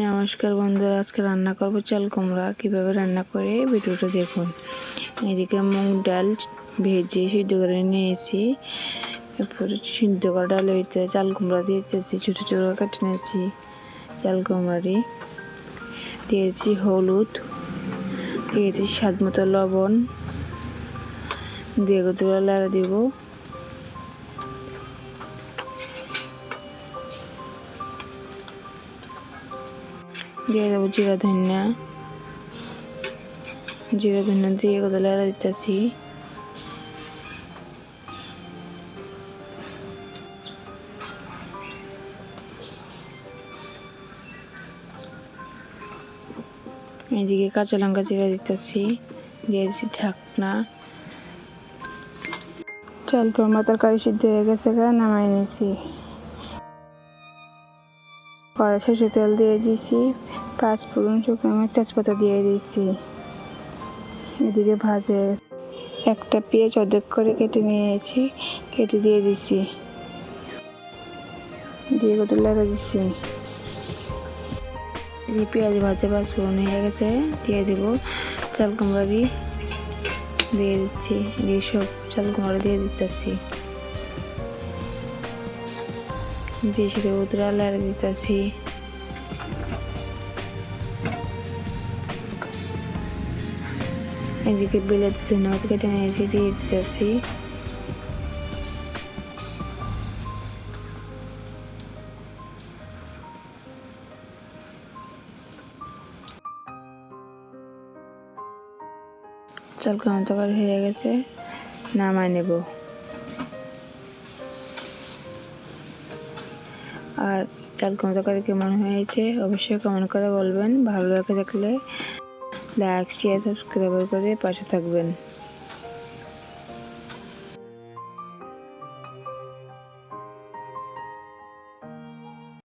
নমস্কার বন্ধুরা, আজকে রান্না করব চাল কুমড়া। কীভাবে রান্না করে ভিডিওটা দেখুন। এদিকে মুগ ডাল ভেজে সিদ্ধ করে নিয়েছি। এরপরে সিদ্ধ করা ডাল ভিতরে চাল কুমড়া দিয়েছি ছোটো ছোটো কেটে নিয়েছি চাল কুমড়াটি। দিয়েছি হলুদ, দিয়েছি স্বাদ মতো লবণ। দিয়ে লাড়া দিব? দিয়ে দেবো জিরা ধনিয়া। জিরা ধনিয়া দিয়ে কত লাড়া দিতেছি। এদিকে কাঁচা লঙ্কা জিরা দিতেছি, দিয়ে দিচ্ছি ঢাকনা। চাল কুরমা তরকারি সিদ্ধ হয়ে গেছে নামাই নিয়েছি কড়াই সরষে তেল দিয়ে দিয়েছি পাঁচ ফোড়ন শুকনো মরিচ, তেজপাতা দিয়ে দিয়েছি এদিকে ভাজে একটা পেঁয়াজ অর্ধেক করে কেটে নিয়েছি, কেটে দিয়ে দিছি। দিয়ে কত লাগা দিচ্ছি এই পেঁয়াজ ভাজা বা চুন হয়ে গেছে, দিয়ে দিব চাল কুমড়া দিয়ে দিয়ে দিচ্ছি, দিয়ে সব চাল কুমড়া দিয়ে দিতেছি। দিয়ে সেটা উতরা দিতেছি। এদিকে বিলাতি ধন্যবাদ কেটে নিয়েছি, দিয়ে দিতেছি। চাল তরকারি হয়ে গেছে, নামায় নেব। আর চাল কেমন তরকারি কেমন হয়েছে অবশ্যই কমেন্ট করে বলবেন। ভালো লাগে থাকলে লাইক শেয়ার সাবস্ক্রাইব করে পাশে থাকবেন।